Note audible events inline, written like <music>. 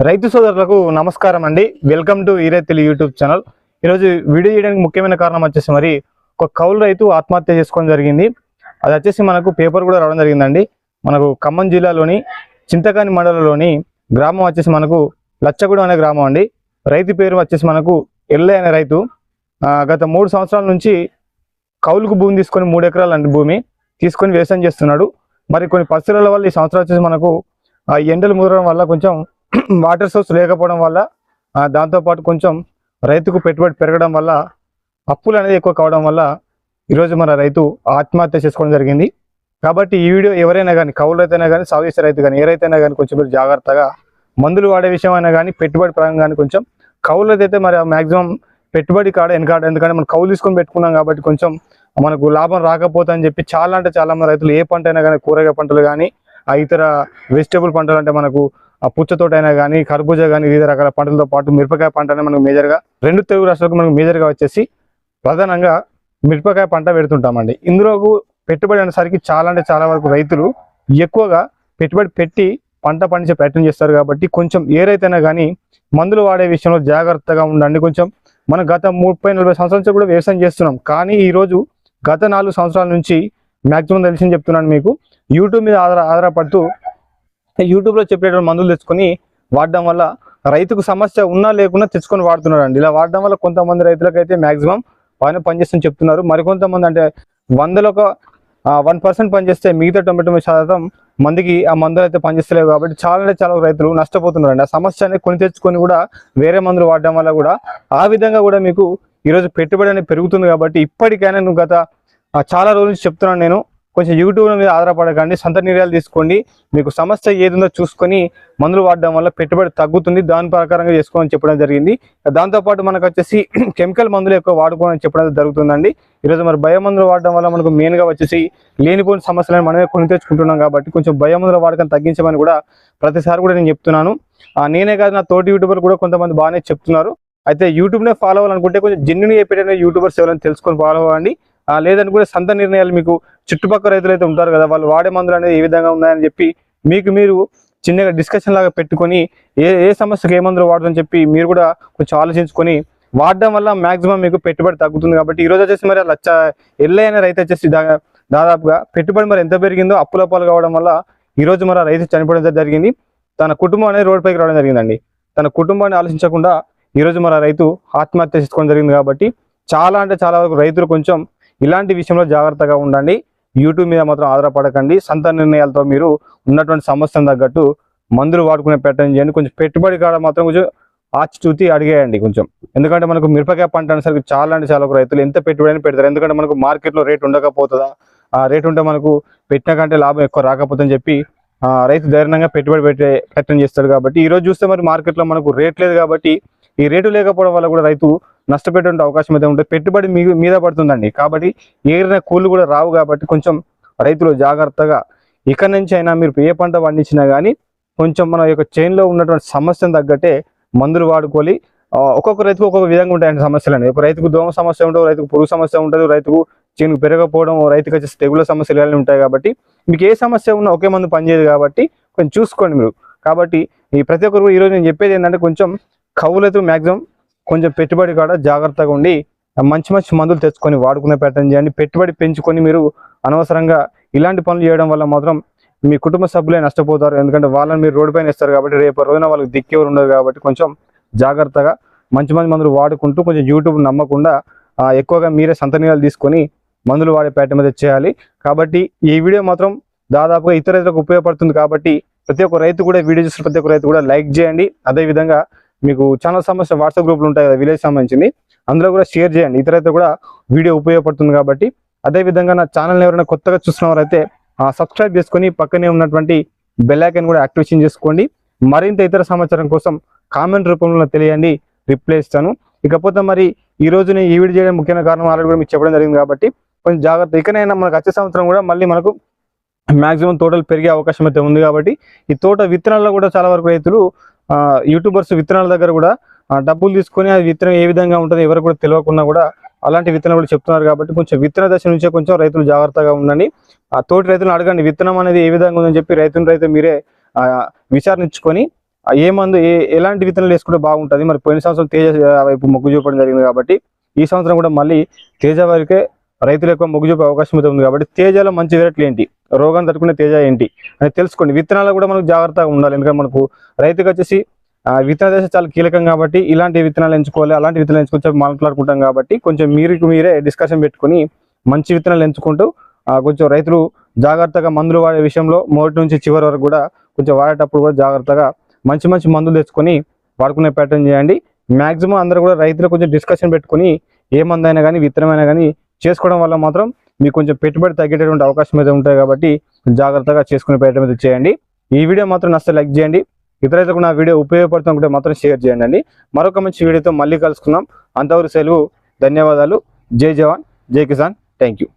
రైతు సోదరులకు నమస్కారం అండి. వెల్కమ్ టు ఈరైతులు యూట్యూబ్ ఛానల్ ఈరోజు వీడియో చేయడానికి ముఖ్యమైన కారణం వచ్చేసి మరి ఒక కౌలు రైతు ఆత్మహత్య చేసుకోవడం జరిగింది. అది వచ్చేసి మనకు పేపర్ కూడా రావడం జరిగిందండి. మనకు ఖమ్మం జిల్లాలోని చింతకాని మండలంలోని గ్రామం వచ్చేసి మనకు లచ్చగూడెం అనే గ్రామం అండి. రైతు పేరు వచ్చేసి మనకు ఎల్లె అనే రైతు. గత మూడు సంవత్సరాల నుంచి కౌలుకు భూమి తీసుకొని మూడు ఎకరాల అండి భూమి తీసుకొని వ్యవసాయం చేస్తున్నాడు. మరి కొన్ని పరిస్థితుల వల్ల ఈ సంవత్సరం వచ్చేసి మనకు ఆ ఎండలు ముదరడం వల్ల కొంచెం <clears throat> వాటర్ సోర్స్ లేకపోవడం వల్ల దాంతోపాటు కొంచెం రైతుకు పెట్టుబడి పెరగడం వల్ల అప్పులు అనేది ఎక్కువ కావడం వల్ల ఈరోజు మన రైతు ఆత్మహత్య చేసుకోవడం జరిగింది. కాబట్టి ఈ వీడియో ఎవరైనా కానీ కౌలు రైతైనా కానీ సాగు చేసే రైతు కానీ ఏ రైతైనా కానీ కొంచెం మీరు జాగ్రత్తగా మందులు వాడే విషయం అయినా కానీ పెట్టుబడి పరంగా కానీ కొంచెం కౌలు అయితే మరి మాక్సిమం పెట్టుబడి కాడ వెనకాడ ఎందుకంటే మనం కౌలు తీసుకొని పెట్టుకున్నాం కాబట్టి కొంచెం మనకు లాభం రాకపోతే అని చెప్పి చాలా అంటే చాలా మంది రైతులు ఏ పంట అయినా కానీ కూరగాయ పంటలు కానీ ఆ ఇతర వెజిటేబుల్ పంటలు అంటే మనకు ఆ పుచ్చతోటైనా కానీ కర్బూజా కానీ వివిధ రకాల పంటలతో పాటు మిరపకాయ పంట అనేది మనకు మేజర్గా రెండు తెలుగు రాష్ట్రాలకు మనకు మేజర్గా వచ్చేసి ప్రధానంగా మిరపకాయ పంట పెడుతుంటామండి. ఇందులోకు పెట్టుబడి అనేసరికి చాలా అంటే చాలా వరకు రైతులు ఎక్కువగా పెట్టుబడి పెట్టి పంట పండించే ప్రయత్నం చేస్తారు కాబట్టి కొంచెం ఏ రైతైనా కానీ మందులు వాడే విషయంలో జాగ్రత్తగా ఉండండి. కొంచెం మనం గత ముప్పై నలభై సంవత్సరాల నుంచి కూడా వ్యవసాయం చేస్తున్నాం. కానీ ఈ రోజు గత నాలుగు సంవత్సరాల నుంచి మ్యాక్సిమం తెలిసింది చెప్తున్నాను మీకు. యూట్యూబ్ మీద ఆధార ఆధారపడుతూ యూట్యూబ్లో చెప్పేటువంటి మందులు తెచ్చుకొని వాడడం వల్ల రైతుకు సమస్య ఉన్నా లేకున్నా తెచ్చుకొని వాడుతున్నారండి. అండి ఇలా వాడడం వల్ల కొంతమంది రైతులకైతే మాక్సిమం బాగానే పనిచేస్తుందని చెప్తున్నారు. మరికొంతమంది అంటే వందలో ఒక వన్ పర్సెంట్ పనిచేస్తే మిగతా తొంభై తొమ్మిది శాతం మందికి ఆ మందులు అయితే పనిచేస్తలేవు కాబట్టి చాలా అంటే చాలా రైతులు నష్టపోతున్నారు అండి ఆ సమస్య అనేది కొని తెచ్చుకొని కూడా వేరే మందులు వాడడం వల్ల కూడా ఆ విధంగా కూడా మీకు ఈరోజు పెట్టుబడి అనేది పెరుగుతుంది కాబట్టి ఇప్పటికైనా నువ్వు గత చాలా రోజుల నుంచి చెప్తున్నాను నేను. కొంచెం యూట్యూబ్ మీద ఆధారపడకండి సొంత నిర్ణయాలు తీసుకోండి. మీకు సమస్య ఏదుందో చూసుకొని మందులు వాడడం వల్ల పెట్టుబడి తగ్గుతుంది. దాని ప్రకారంగా చేసుకోమని చెప్పడం జరిగింది. దాంతోపాటు మనకు వచ్చేసి <clears throat> కెమికల్ మందులు ఎక్కువ వాడుకోవాలని చెప్పడం జరుగుతుందండి. ఈరోజు మరి భయ మందులు వాడడం వల్ల మనకు మెయిన్గా వచ్చేసి లేనిపోయిన సమస్యలను మనమే కొని తెచ్చుకుంటున్నాం కాబట్టి కొంచెం భయ మందుల వాడకం తగ్గించమని కూడా ప్రతిసారి కూడా నేను చెప్తున్నాను. నేనే కాదు నా తోటి యూట్యూబర్ కూడా కొంతమంది బాగానే చెప్తున్నారు. అయితే యూట్యూబ్నే ఫాలో అవ్వాలనుకుంటే కొంచెం జెన్యున్ చెప్పేటైనా యూట్యూబర్స్ ఎవరైనా తెలుసుకొని ఫాలో అవ్వండి. లేదని కూడా సొంత నిర్ణయాలు మీకు చుట్టుపక్కల రైతులు అయితే ఉంటారు కదా వాళ్ళు వాడే మందులు అనేది ఏ విధంగా ఉన్నాయని చెప్పి మీకు మీరు చిన్నగా డిస్కషన్ లాగా పెట్టుకొని ఏ ఏ సమస్యకు ఏ మందులు వాడదని చెప్పి మీరు కూడా కొంచెం ఆలోచించుకొని వాడడం వల్ల మాక్సిమం మీకు పెట్టుబడి తగ్గుతుంది కాబట్టి ఈరోజు వచ్చేసి మరి లచ్చ ఎల్లైన రైతు వచ్చేసి దాదాపుగా పెట్టుబడి మరి ఎంత పెరిగిందో అప్పుల పాలు కావడం వల్ల ఈ రోజు మరి రైతు చనిపోవడం జరిగింది. తన కుటుంబం అనేది రోడ్ పైకి రావడం జరిగిందండి. తన కుటుంబాన్ని ఆలోచించకుండా ఈ రోజు మరి రైతు ఆత్మహత్య చేసుకోవడం జరిగింది కాబట్టి చాలా అంటే చాలా వరకు రైతులు కొంచెం ఇలాంటి విషయంలో జాగ్రత్తగా ఉండండి. యూట్యూబ్ మీద మాత్రం ఆధారపడకండి. సొంత నిర్ణయాలతో మీరు ఉన్నటువంటి సమస్యను తగ్గట్టు మందులు వాడుకునే పెట్టడం చేయండి. కొంచెం పెట్టుబడి కాడ మాత్రం కొంచెం ఆచితూచి అడిగేయండి కొంచెం. ఎందుకంటే మనకు మిరపకాయ పంట అనేసరికి చాలా అంటే చాలా రైతులు ఎంత పెట్టుబడి పెడతారు. ఎందుకంటే మనకు మార్కెట్లో రేట్ ఉండకపోతుందా? ఆ రేట్ ఉంటే మనకు పెట్టిన కంటే లాభం ఎక్కువ రాకపోతుందని చెప్పి ఆ, రైతు ధైర్యంగా పెట్టుబడి పెట్టే ప్రయత్నం చేస్తాడు కాబట్టి ఈరోజు చూస్తే మరి మార్కెట్లో మనకు రేట్ లేదు కాబట్టి ఈ రేటు లేకపోవడం వల్ల కూడా రైతు నష్టపెట్టే అవకాశం అయితే ఉంటుంది. పెట్టుబడి మీ మీద పడుతుందండి. కాబట్టి ఏరిన కూలు కూడా రావు కాబట్టి కొంచెం రైతులు జాగ్రత్తగా ఇక్కడి నుంచి అయినా మీరు ఏ పంట పండించినా కానీ కొంచెం మన యొక్క చైన్లో ఉన్నటువంటి సమస్యను తగ్గట్టే మందులు వాడుకోవాలి ఒక్కొక్క రైతుకు ఒక్కొక్క విధంగా ఉంటాయండి సమస్యలు ఒక రైతుకు దోమ సమస్య ఉంటుంది రైతుకు పురుగు సమస్య ఉంటుంది రైతుకు చేను పెరగకపోవడం రైతుకు వచ్చేసి తెగుల సమస్యలు కానీ ఉంటాయి కాబట్టి మీకు ఏ సమస్య ఉన్నా ఒకే మందు పనిచేయదు కాబట్టి కొంచెం చూసుకోండి మీరు. కాబట్టి ఈ ప్రతి ఒక్కరు ఈరోజు నేను చెప్పేది ఏంటంటే కొంచెం కవులతో మ్యాక్సిమం కొంచెం పెట్టుబడి కాడ జాగ్రత్తగా ఉండి మంచి మంచి మందులు తెచ్చుకొని వాడుకునే ప్రయత్నం చేయండి. పెట్టుబడి పెంచుకొని మీరు అనవసరంగా ఇలాంటి పనులు చేయడం వల్ల మాత్రం మీ కుటుంబ సభ్యులే నష్టపోతారు. ఎందుకంటే వాళ్ళని మీరు రోడ్డు పైన ఇస్తారు కాబట్టి రేపు రోజున వాళ్ళకి దిక్కేవారు ఉండదు కాబట్టి కొంచెం జాగ్రత్తగా మంచి మంచి మందులు వాడుకుంటూ కొంచెం యూట్యూబ్ నమ్మకుండా ఎక్కువగా మీరే సంత నీళ్ళు తీసుకొని మందులు వాడే ప్యాటర్న్ మీద చేయాలి. కాబట్టి ఈ వీడియో మాత్రం దాదాపుగా ఇతర రైతులకు ఉపయోగపడుతుంది కాబట్టి ప్రతి ఒక్క రైతు కూడా వీడియో చూసిన ప్రతి ఒక్క రైతు కూడా లైక్ చేయండి. అదేవిధంగా మీకు చాలా సమస్య వాట్సాప్ గ్రూప్లు ఉంటాయి కదా విలేజ్ సంబంధించింది. అందులో కూడా షేర్ చేయండి. ఇతర కూడా వీడియో ఉపయోగపడుతుంది కాబట్టి. అదేవిధంగా నా ఛానల్ని ఎవరైనా కొత్తగా చూస్తున్న వారైతే సబ్స్క్రైబ్ చేసుకొని పక్కనే ఉన్నటువంటి బెల్ కూడా యాక్టివేషన్ చేసుకోండి. మరింత ఇతర సమాచారం కోసం కామెంట్ రూపంలో తెలియండి. రిప్లై ఇస్తాను. ఇకపోతే మరి ఈ రోజు నేను ఈ వీడియో చేయడం ముఖ్యమైన కారణం ఆల్రెడీ కూడా మీకు చెప్పడం జరిగింది కాబట్టి కొంచెం జాగ్రత్త. ఇకనైనా మనకు వచ్చే సంవత్సరం కూడా మళ్ళీ మనకు మాక్సిమం తోటలు పెరిగే అవకాశం అయితే ఉంది కాబట్టి ఈ తోట విత్తనాల్లో కూడా చాలా వరకు రైతులు యూట్యూబర్స్ విత్తనాల దగ్గర కూడా డబ్బులు తీసుకొని అది విత్తనం ఏ విధంగా ఉంటుంది ఎవరు కూడా తెలియకుండా కూడా అలాంటి విత్తనాలు కూడా చెప్తున్నారు కాబట్టి కొంచెం విత్తన దశ నుంచే కొంచెం రైతులు జాగ్రత్తగా ఉండండి. ఆ తోటి రైతులను అడగండి విత్తనం అనేది ఏ విధంగా ఉందని చెప్పి రైతుని రైతు మీరే విచారించుకొని ఏ మందు ఏ ఎలాంటి విత్తనాలు వేసుకుంటే బాగుంటుంది. మరి పోయిన సంవత్సరం తేజ వైపు మొగ్గు చూపడం జరిగింది కాబట్టి ఈ సంవత్సరం కూడా మళ్ళీ తేజ వారికే రైతులు ఎక్కువ మొగ్గు చూపే అవకాశం అయితే ఉంది కాబట్టి తేజలో మంచి వెరైటీలు ఏంటి? రోగాన్ని తట్టుకునే తేజ ఏంటి అని తెలుసుకోండి. విత్తనాలు కూడా మనకు జాగ్రత్తగా ఉండాలి. ఎందుకంటే మనకు రైతుకి వచ్చేసి విత్తన దశ చాలా కీలకం కాబట్టి ఇలాంటి విత్తనాలు ఎంచుకోవాలి అలాంటి విత్తనాలు ఎంచుకొని మాట్లాడుకుంటాం కాబట్టి కొంచెం మీరు మీరే డిస్కషన్ పెట్టుకొని మంచి విత్తనాలు ఎంచుకుంటూ కొంచెం రైతులు జాగ్రత్తగా మందులు వాడే విషయంలో మొదటి నుంచి చివరి వరకు కూడా కొంచెం వాడేటప్పుడు కూడా జాగ్రత్తగా మంచి మంచి మందులు తెచ్చుకొని వాడుకునే ప్యాటర్న్ చేయండి. మ్యాక్సిమం అందరూ కూడా రైతులు కొంచెం డిస్కషన్ పెట్టుకొని ఏ మందు అయినా కానీ విత్తనమైనా కానీ చేసుకోవడం వల్ల మాత్రం మీకు కొంచెం పెట్టుబడి తగ్గేటటువంటి అవకాశం అయితే ఉంటాయి కాబట్టి జాగ్రత్తగా చేసుకునే ప్రయత్నం అయితే చేయండి. ఈ వీడియో మాత్రం నచ్చితే లైక్ చేయండి. ఇతరులకు నా వీడియో ఉపయోగపడుతుంటే మాత్రం షేర్ చేయండి అండి. మరొక మంచి వీడియోతో మళ్ళీ కలుసుకుందాం. అంతవరకు సెలవు ధన్యవాదాలు. జై జవాన్ జై కిసాన్. Thank you